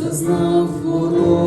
зазнав хвороби,